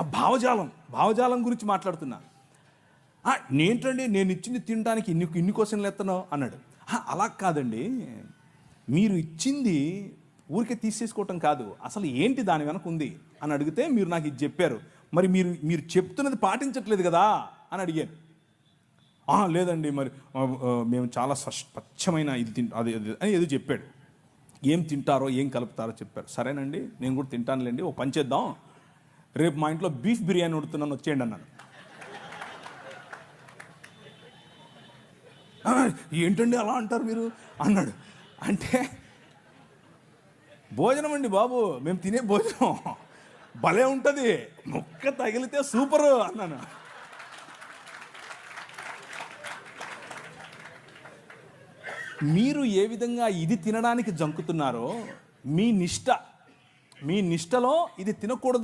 ఆ భావజాలం భావజాలం గురించి మాట్లాడుతున్నా. నేంటండి నేను ఇచ్చింది తినడానికి ఇన్ని ఇన్ని క్వశ్చన్లు ఎత్తనావు అన్నాడు. అలా కాదండి. మీరు ఇచ్చింది ఊరికే తీసేసుకోవటం కాదు. అసలు ఏంటి దాని వెనక ఉంది? అని అడిగితే మీరు నాకు ఇది చెప్పారు. మరి మీరు మీరు చెప్తున్నది పాటించట్లేదు కదా? అని అడిగాను. లేదండి మరి మేము చాలా స్వచ్ఛమైన ఇది తింట అది అది అని ఏదో చెప్పాడు. ఏం తింటారో ఏం కలుపుతారో చెప్పారు. సరేనండి నేను కూడా తింటానులేండి ఓ పని చేద్దాం. రేపు మా ఇంట్లో బీఫ్ బిర్యానీ ఉడుతున్నాను వచ్చేయండి అన్నాను ఏంటండి అలా అంటారు మీరు? అన్నాడు. అంటే భోజనం అండి బాబు మేము తినే భోజనం. భలే ఉంటుంది. ముక్క తగిలితే సూపరు అన్నాను. మీరు ఏ విధంగా ఇది తినడానికి జంకుతున్నారో మీ నిష్ట మీ నిష్టలో ఇది తినకూడదు